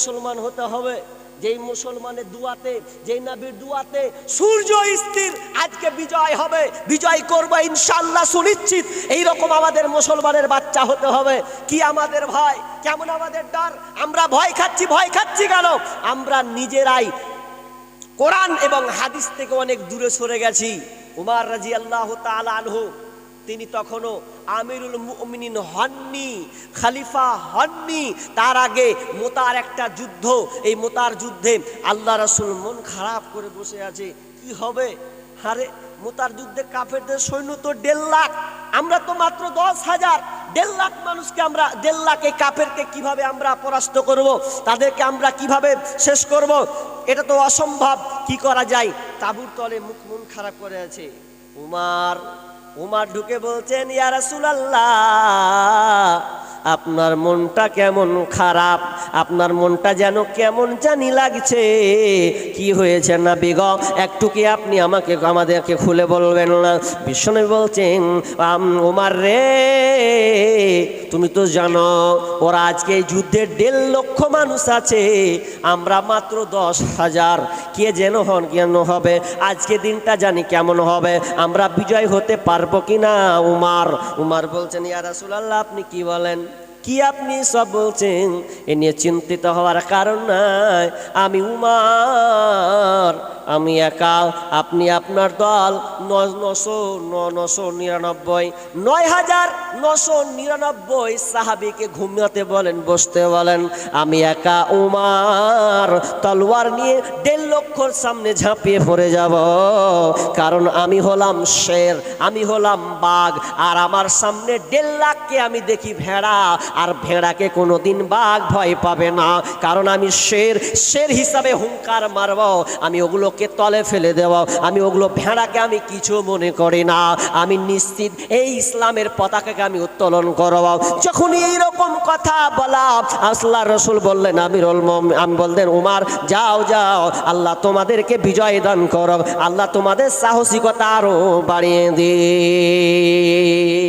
মুসলমান হতে হবে। যেই মুসলমানের দুয়াতে, যেই নবীর দুয়াতে সূর্য স্থির, আজকে বিজয় হবে। বিজয় করব ইনশাল্লাহ সুনিশ্চিত। এইরকম আমাদের মুসলমানের বাচ্চা হতে হবে। কি আমাদের ভয়? কেমন আমাদের ডর? আমরা ভয় খাচ্ছি ভয় খাচ্ছি কেন? আমরা নিজেরাই কোরআন এবং হাদিস থেকে অনেক দূরে সরে গেছি। উমার রাজি আল্লাহ আনহু তিনি তখনও আমিরুল মুমিনিন হননি, খালিফা হননি। তার আগে মোতার একটা যুদ্ধ, এই মোতার যুদ্ধে আল্লাহ রাসূল মন খারাপ করে বসে আছে। কি হবে? আরে, মোতার যুদ্ধে কাফেরদের সৈন্য তো দেড় লাখ। আমরা তো মাত্র দশ হাজার। দেড় লাখ মানুষকে আমরা, দেড় লাখ এই কাফেরকে কীভাবে আমরা পরাস্ত করব? তাদেরকে আমরা কীভাবে শেষ করব? এটা তো অসম্ভব। কি করা যায়? তাবুর তলে মুখ মন খারাপ করে আছে। উমার উমার ঢুকে বলছেন ইয়ারসুল্লাহ আপনার মনটা কেমন খারাপ? আপনার মনটা যেন কেমন জানি লাগছে। কি হয়েছে না বেগম একটু কি আপনি আমাকে, আমাদেরকে খুলে বলবেন না? বিষ্ণু বলছেন ওমার রে, তুমি তো জানো, ওরা আজকে এই যুদ্ধে দেড় লক্ষ মানুষ আছে। আমরা মাত্র দশ হাজার। কে যেন হন কেন হবে? আজকে দিনটা জানি কেমন হবে। আমরা বিজয় হতে পারব কি না উমার? উমার বলছেন, ইয়া রাসূলুল্লাহ, আপনি কি বলেন? কি আপনি সব বলছেন? এ নিয়ে চিন্তিত হওয়ার কারণ নাই। আমি উমার, আমি একা। আপনি আপনার দল নশো নশো নিরানব্বই। নয় হাজার নশো নিরানব্বই সাহাবিকে ঘুমাতে বলেন, বসতে বলেন, আমি একা উমার। তলোয়ার নিয়ে দেড় লক্ষর সামনে ঝাঁপিয়ে পড়ে যাব। কারণ আমি হলাম শের, আমি হলাম বাঘ, আর আমার সামনে দেড় লাখকে আমি দেখি ভেড়া। আর ভেড়াকে কোনোদিন বাঘ ভয় পাবে না। কারণ আমি শের শের হিসাবে হুঙ্কার মারব, আমি ওগুলোকে তলে ফেলে দেব, আমি ওগুলো ভেড়াকে আমি কিছু মনে করি না। আমি নিশ্চিত এই ইসলামের পতাকাকে আমি উত্তোলন করব। যখন এইরকম কথা বলা আসল্লাহ রসুল বললেন, আমিরুল আমি বললেন, উমার, যাও যাও, আল্লাহ তোমাদেরকে বিজয় দান করো আল্লাহ তোমাদের সাহসিকতা আরও বাড়িয়ে দিই